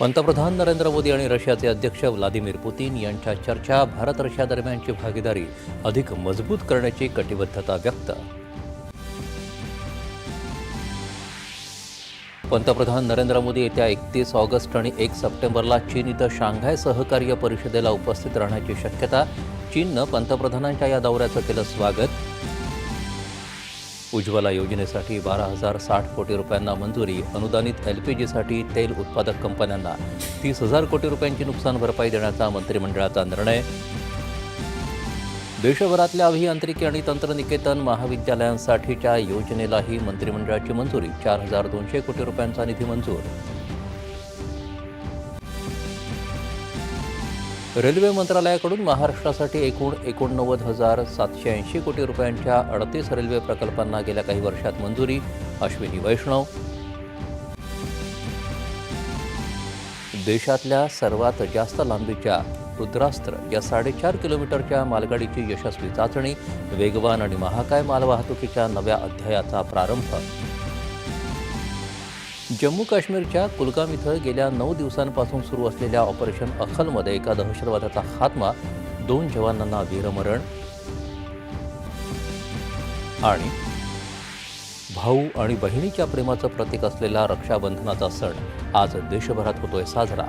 पंतप्रधान नरेंद्र मोदी आणि रशियाचे अध्यक्ष व्लादिमीर पुतीन यांच्या चर्चा भारत रशिया दरम्यानची भागीदारी अधिक मजबूत करण्याची कटिबद्धता व्यक्त. पंतप्रधान नरेंद्र मोदी येत्या एकतीस ऑगस्ट आणि एक सप्टेंबरला चीन इथं शांघाय सहकार्य परिषदेला उपस्थित राहण्याची शक्यता चीननं पंतप्रधानांच्या या दौऱ्याचं केलं स्वागत. उज्ज्वला योजनेसाठी बारा हजार साठ कोटी रुपयांना मंजुरी अनुदानित एल पी जीसाठी तेल उत्पादक कंपन्यांना तीस हजार कोटी रुपयांची नुकसान भरपाई देण्याचा मंत्रिमंडळाचा निर्णय. देशभरातल्या अभियांत्रिकी आणि तंत्रनिकेतन महाविद्यालयांसाठीच्या योजनेलाही मंत्रिमंडळाची मंजुरी चार हजार दोनशे कोटी रुपयांचा निधी मंजूर. रेल्वे मंत्रालयाकडून महाराष्ट्रासाठी एकूण एकोणनव्वद हजार सातशे ऐंशी कोटी रुपयांच्या अडतीस रेल्वे प्रकल्पांना गेल्या काही वर्षात मंजुरी अश्विनी वैष्णव. देशातल्या सर्वात जास्त लांबीच्या रुद्रास्त्र या साडेचार किलोमीटरच्या मालगाडीची यशस्वी चाचणी वेगवान आणि महाकाय मालवाहतुकीच्या नव्या अध्यायाचा प्रारंभ. जम्मू काश्मीरच्या कुलगाम इथं गेल्या नऊ दिवसांपासून सुरू असलेल्या ऑपरेशन अखलमध्ये एका दहशतवाद्याचा खात्मा दोन जवानांना वीरमरण आणि भाऊ आणि बहिणीच्या प्रेमाचं प्रतीक असलेला रक्षाबंधनाचा सण आज देशभरात होतोय साजरा.